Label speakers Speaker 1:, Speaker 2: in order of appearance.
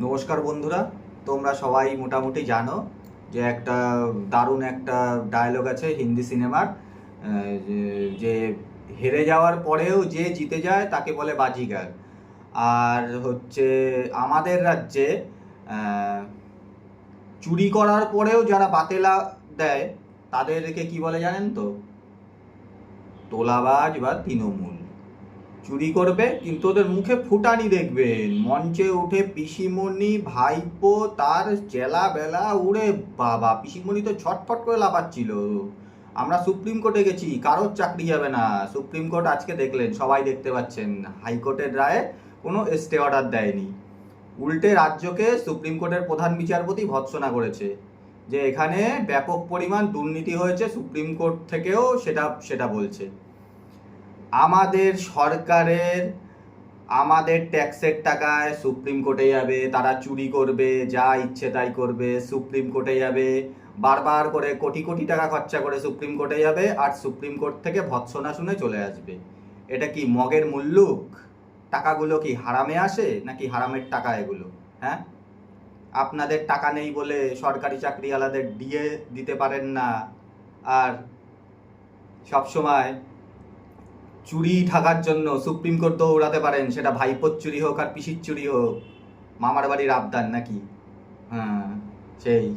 Speaker 1: নমস্কার বন্ধুরা, তোমরা সবাই মোটামুটি জানো যে একটা দারুণ একটা ডায়লগ আছে হিন্দি সিনেমার যে- হেরে যাওয়ার পরেও যে জিতে যায় তাকে বলে বাজিগার। আর হচ্ছে আমাদের রাজ্যে চুরি করার পরেও যারা বাতেলা দেয় তাদেরকে কি বলে জানেন তো? তোলাবাজ বা তৃণমূল। চুরি করবে, কিন্তু ওদের মুখে ফুটানি দেখবেন। মঞ্চে উঠে পিসিমণি, ভাইপো, তার জেলা বেলা উড়ে বাবা, পিসিমণি তো ছটফট করে লাফাচ্ছিল। আমরা সুপ্রিম কোর্টে গেছি, কারোর চাকরি যাবে না। সুপ্রিম কোর্ট আজকে দেখলেন, সবাই দেখতে পাচ্ছেন। হাইকোর্টের রায়ে কোনো স্টে অর্ডার দেয়নি। উল্টে রাজ্যকে সুপ্রিম কোর্টের প্রধান বিচারপতি ভৎসনা করেছে, যে এখানে ব্যাপক পরিমাণ দুর্নীতি হয়েছে, সুপ্রিম কোর্ট থেকেও সেটা সেটা বলছে। আমাদের সরকারের, আমাদের ট্যাক্সের টাকায় সুপ্রিম কোর্টে যাবে, তারা চুরি করবে, যা ইচ্ছে তাই করবে, সুপ্রিম কোর্টে যাবে, বারবার করে কোটি কোটি টাকা খরচা করে সুপ্রিম কোর্টে যাবে আর সুপ্রিম কোর্ট থেকে ভৎসনা শুনে চলে আসবে। এটা কি মগের মুল্লুক? টাকাগুলো কি হারামে আসে নাকি হারামের টাকা এগুলো? হ্যাঁ? আপনাদের টাকা নেই বলে সরকারি চাকরিওয়ালাদের দিয়ে দিতে পারেন না। আর সবসময় চুরি ঢাকার জন্য সুপ্রিম কোর্ট দৌড়াতে পারেন, সেটা ভাইপোর চুরি হোক আর পিসির চুরি হোক। মামার বাড়ির আবদার নাকি? হ্যাঁ সেই।